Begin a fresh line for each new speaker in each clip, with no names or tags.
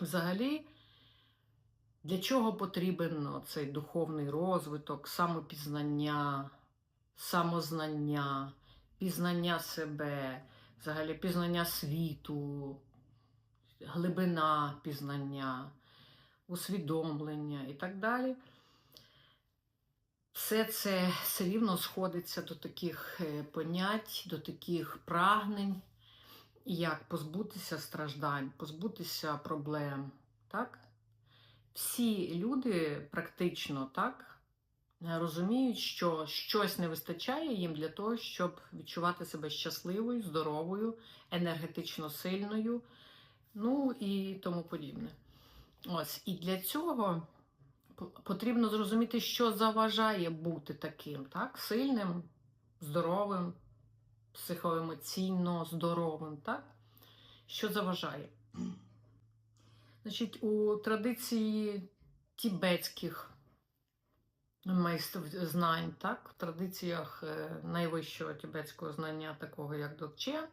Взагалі, для чого потрібен цей духовний розвиток, самопізнання, самознання, пізнання себе, взагалі пізнання світу, глибина пізнання, усвідомлення і так далі. Все це все рівно сходиться до таких е, понять, до таких прагнень, як позбутися страждань, позбутися проблем. Так? Всі люди практично так розуміють, що щось не вистачає їм для того, щоб відчувати себе щасливою, здоровою, енергетично сильною, ну і тому подібне. Ось, і для цього потрібно зрозуміти, що заважає бути таким, так? Сильним, здоровим, психоемоційно здоровим, так? Що заважає? Значить, у традиції тібетських майстрів знань, так, в традиціях е, найвищого тібетського знання, такого як Докче,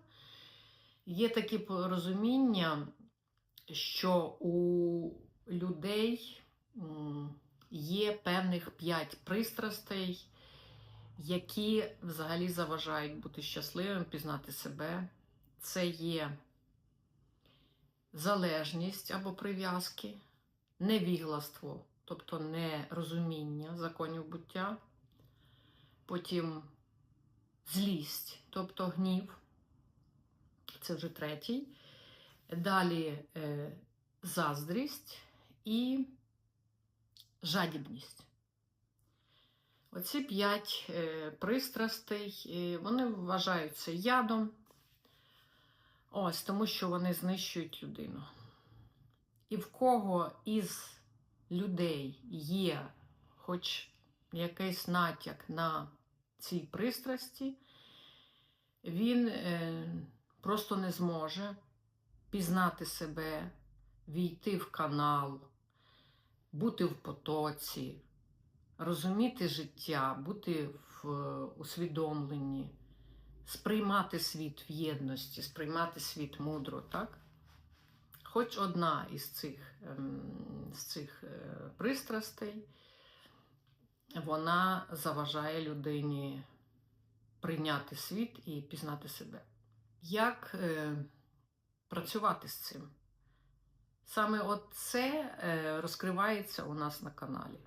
є такі порозуміння, що у людей є певних п'ять пристрастей, які взагалі заважають бути щасливим, пізнати себе. Це є залежність або прив'язки, невігластво, тобто нерозуміння законів буття, потім злість, тобто гнів, це вже третій. Далі е, заздрість і жадібність. Оці п'ять е, пристрастей, вони вважаються ядом, ось тому що вони знищують людину. І в кого із людей є хоч якийсь натяк на ці пристрасті, він е, просто не зможе пізнати себе, війти в канал, бути в потоці, розуміти життя, бути в е, усвідомленні, сприймати світ в єдності, сприймати світ мудро, так? Хоч одна із цих, ем, з цих е, пристрастей, вона заважає людині прийняти світ і пізнати себе. Як е, працювати з цим? Саме це розкривається у нас на каналі.